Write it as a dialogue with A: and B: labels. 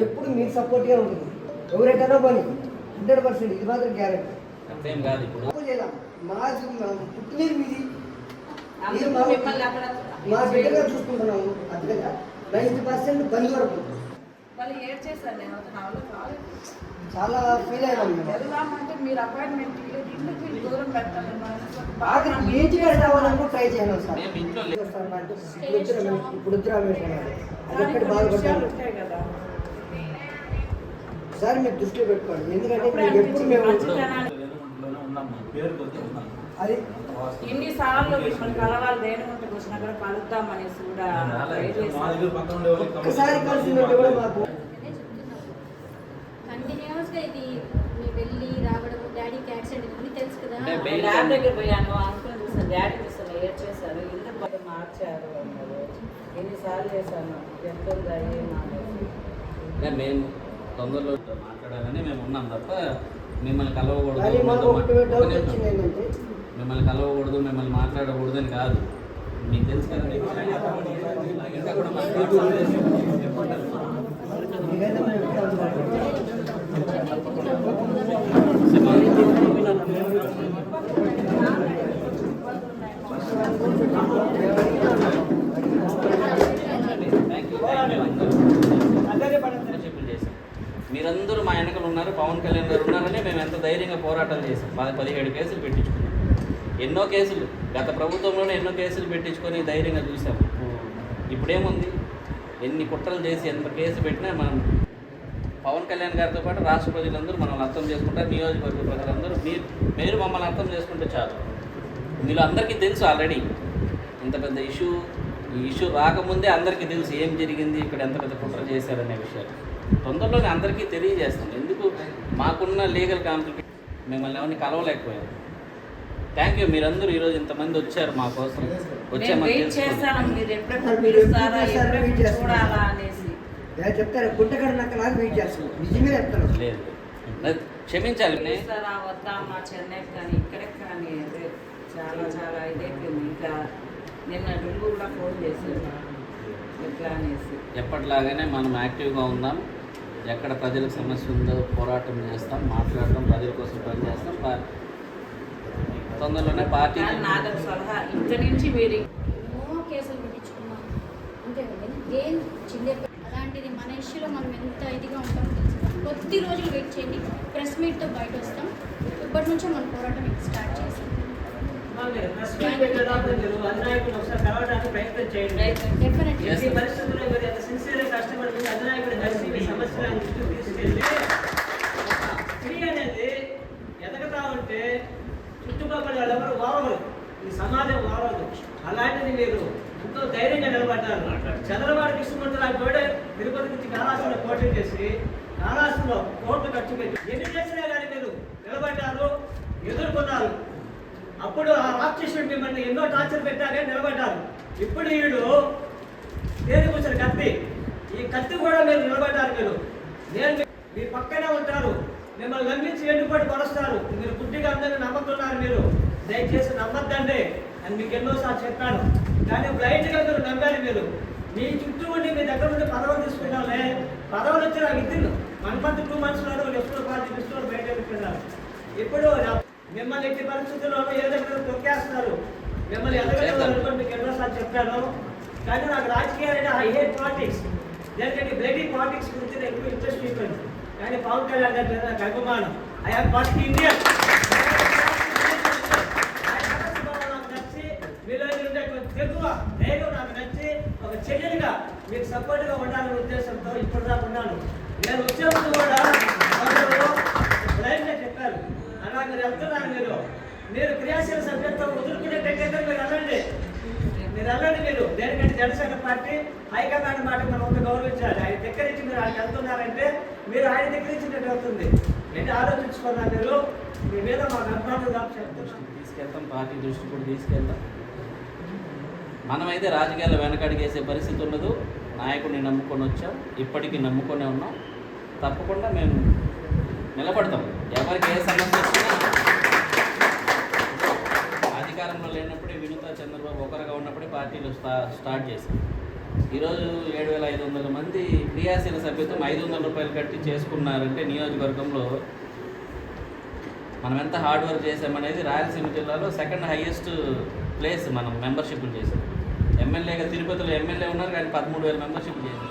A: ఎప్పుడు మీకు సపోర్ట్గా ఉంటుంది. ఎవరైనా పోనీ? హండ్రెడ్ పర్సెంట్ ఇది మాత్రం గ్యారెంటీ. చేయలేం. మా పుట్టినీరు మీది. మా- బిడ్డగా చూసుకుంటున్నాము. అందుకని నైంటీ పర్సెంట్ బంధువర్గం.
B: వాళ్ళు ఏడ్ చేశారు నేను అసలు నా వల్ల కాలేదు
A: చాలా ఫీల్ అయ్యాను
B: మీరు అపాయింట్మెంట్
A: రావాలని ట్రై చేయను సార్.
C: మేము ఇంట్లో లే-
A: సార్ అంటే ఇప్పుడు వచ్చిన ఇప్పుడు వచ్చిన బాధపడ్డాను
B: ఉంటాయి కదా
A: సార్ మీరు దృష్టిలో పెట్టుకోండి. ఎందుకంటే మీకు ఎప్పుడు మేము అది
B: ఎన్నిసార్లు మిమ్మల్ని కలవాలి దేనికుంటకు వచ్చినా కూడా కలుద్దాం అనేసి కూడా.
A: ఒక్కసారి కలిసిందంటే కూడా మాకు.
D: కంటిన్యూస్గా ఇది మీరు వెళ్ళి రావడం డాడీకి యాక్సిడెంట్ అన్నీ తెలుసు కదా.
B: ల్యాబ్ దగ్గర పోయాను అంకుల్ చూసాను డాడీ చూసాను ఏడ్ చేశారు ఇంత పది మార్చారు అన్నారు. ఎన్నిసార్లు చేశాను ఎంత ఉందా ఏం
C: మేము తొందరలో మాట్లాడాలని మేము ఉన్నాం తప్ప మిమ్మల్ని కలవకూడదు మిమ్మల్ని కలవకూడదు మిమ్మల్ని మాట్లాడకూడదు అని కాదు. మీకు తెలుసు కదా ఇంకా కూడా మాట్లాడుతున్నారు
A: మీరైతే మేము ఎక్కడ ఉంటాము?
C: ఫ్రెండ్షిప్లు చేశాం మీరందరూ మా వెనకలు ఉన్నారు పవన్ కళ్యాణ్ గారు ఉన్నారని మేము ఎంత ధైర్యంగా పోరాటం చేసాం పది పదిహేడు కేసులు పెట్టించుకున్నాం. ఎన్నో కేసులు గత ప్రభుత్వంలోనే ఎన్నో కేసులు పెట్టించుకొని ధైర్యంగా చూసాం ఇప్పుడేముంది? ఎన్ని కుట్రలు చేసి ఎంత కేసు పెట్టినా మనం పవన్ కళ్యాణ్ గారితో పాటు రాష్ట్ర ప్రజలందరూ మనల్ని అర్థం చేసుకుంటారు. నియోజకవర్గ ప్రజలందరూ మీరు మీరు మమ్మల్ని అర్థం చేసుకుంటే చాలు. మీలో అందరికీ తెలుసు ఆల్రెడీ ఇంత పెద్ద ఇష్యూ ఈ ఇష్యూ రాకముందే అందరికీ తెలుసు ఏం జరిగింది ఇక్కడ ఎంత పెద్ద కుట్ర చేశారనే విషయాలు. తొందరలోనే అందరికీ తెలియజేస్తాం. ఎందుకు? మాకున్న లీగల్ కాంప్లికే మిమ్మల్ని ఎవరిని కలవలేకపోయాం థ్యాంక్ యూ. మీరందరూ ఈరోజు ఇంతమంది వచ్చారు మా కోసం. వచ్చే
A: చెప్తారు? గుంటగడ నాకు లాగా వెయిట్ చేస్తాను నిజమే చెప్తాను
C: లేదు. క్షమించాలి.
B: పిలుస్తారా వద్దా మా చెన్నై కానీ ఇక్కడే కానీ చాలా చాలా ఇదైపోయింది ఇంకా నిన్న కూడా ఫోన్ చేశారు. ఎట్లా అనేసి.
C: ఎప్పటిలాగానే మనం యాక్టివ్గా ఉందాం. ఎక్కడ ప్రజలకు సమస్య ఉందో పోరాటం చేస్తాం మాట్లాడటం ప్రజల కోసం పనిచేస్తాం. తొందరలోనే పార్టీ
B: నాదొక సలహా. ఇక్కడి నుంచి మీరు
D: ఎన్నో కేసులు పెట్టించుకున్నాం. అంతే కదండి ఏం చిన్న అలాంటిది మన ఇష్యూలో మనం ఎంత ఇదిగా ఉంటామో తెలుసు. కొద్ది రోజులు వెయిట్ చేయండి. ప్రెస్ మీట్తో బయట వస్తాం. ఇప్పటి నుంచే మన పోరాటం స్టార్ట్ చేసాం
E: ప్రెస్ మీట్ పెట్టేటప్పుడు మీరు అధినాయకుడు ఒకసారి కలవడానికి ప్రయత్నం చేయండి.
B: ప్రయత్నం
D: డెఫినెట్లీ
C: Yes.
E: ఈ పరిస్థితుల్లో కష్టపడి అధినాయకుడు కలిసి మీ సమస్యలు తీసుకెళ్ళి స్త్రీ అనేది ఎదగతా ఉంటే చుట్టుపక్కల ఎవరు ఓరవరు ఈ సమాజం ఓరవదు అలాంటిది మీరు ఎంతో ధైర్యంగా నిలబడ్డారు. చంద్రబాబు కృష్ణమూర్తి లాంటి వాడే తిరుపతి నుంచి కాళాసులో పోటీ చేసి కాళాసులో కోట్లు ఖర్చు పెట్టి ఎన్ని చేసినా కానీ మీరు నిలబడ్డారు ఎదుర్కొన్నారు అప్పుడు ఆ రాక్షసుడు మిమ్మల్ని ఎన్నో టార్చర్ పెట్టాకే నిలబడ్డారు. ఇప్పుడు వీడు దేని కూర్చొని కత్తి. ఈ కత్తి కూడా మీరు నిలబడ్డారు మీరు. నేను మీ- పక్కనే ఉంటారు. మిమ్మల్ని నమ్మించి ఎండుపడి కొనస్తారు మీరు గుడ్డిగా అందరినీ నమ్ముతున్నారు మీరు. దయచేసి నమ్మద్దండి అని మీకు ఎన్నోసార్లు చెప్పాను. కానీ బ్లైండ్గా మీరు నమ్మారు మీరు. మీ చుట్టూ ఉండి మీ దగ్గర ఉండి పదవులు తీసుకున్నామే పదవులు వచ్చి నాకు ఇద్దరు వన్ మంత్ టూ మంత్స్లో లెఫ్ట్ పార్టీ లిస్టులో బయట పెట్టుకున్నారు. ఇప్పుడు మిమ్మల్ని ఎట్టి పరిస్థితుల్లోనూ ఏ దగ్గర తొక్కేస్తున్నారు? మిమ్మల్ని ఎదగలేదు మీకు ఎన్నోసార్లు చెప్పాను. కానీ నాకు రాజకీయాలు అంటే ఐ హేట్ పాలిటిక్స్ దేనికంటే బ్లడీ పాలిటిక్స్ గురించి నేను ఎక్కువ ఇంట్రెస్ట్ చూపాను కానీ పవన్ కళ్యాణ్ గారి మీద నాకు అభిమానం. ఐ హావ్ పార్టీ ఇండియన్ నచ్చి మీలో ఉండేటువంటి ఒక చెల్లెలుగా మీకు సపోర్ట్గా ఉండాలనే ఉద్దేశంతో ఇప్పుడు దాకా ఉన్నాను నేను వచ్చేప్పుడు కూడా కొందరు లైన్గా చెప్పారు అలా మీరు వెళ్తున్నారు మీరు మీరు క్రియాశీల సభ్యత్వం వదులుకునేటట్టయితే మీరు వెళ్ళండి మీరు వెళ్ళండి మీరు దేనికంటే జనసేన పార్టీ హైకమాండ్ మాట మనం ఒక గౌరవించాలి. ఆయన దగ్గర నుంచి మీరు ఆయన వెళ్తున్నారంటే మీరు ఆయన దగ్గర నుంచి అవుతుంది ఏంటి ఆలోచించుకున్నారు మీరు? మీ మీద మాకు అభిమానులు కాబట్టి
C: తీసుకెళ్తాం పార్టీ దృష్టి కూడా తీసుకెళ్తాం. మనమైతే రాజకీయాల్లో వెనకడిగేసే పరిస్థితి ఉండదు. నాయకుడిని నమ్ముకొని వచ్చాం. ఇప్పటికీ నమ్ముకొనే ఉన్నాం. తప్పకుండా మేము నిలబడతాం. ఎవరికి ఏ సమస్య పార్టీలు స్టా స్టార్ట్ చేశాం ఈరోజు ఏడు వేల ఐదు వందల మంది క్రియాశీల సభ్యత్వం ఐదు వందల రూపాయలు కట్టి చేసుకున్నారంటే నియోజకవర్గంలో మనం ఎంత హార్డ్ వర్క్ చేసామనేది రాయలసీమ జిల్లాలో సెకండ్ హైయెస్ట్ ప్లేస్ మనం మెంబర్షిప్లు చేసాం ఎమ్మెల్యేగా తిరుపతిలో ఎమ్మెల్యే ఉన్నారు కానీ పదమూడు వేల మెంబర్షిప్ చేసాం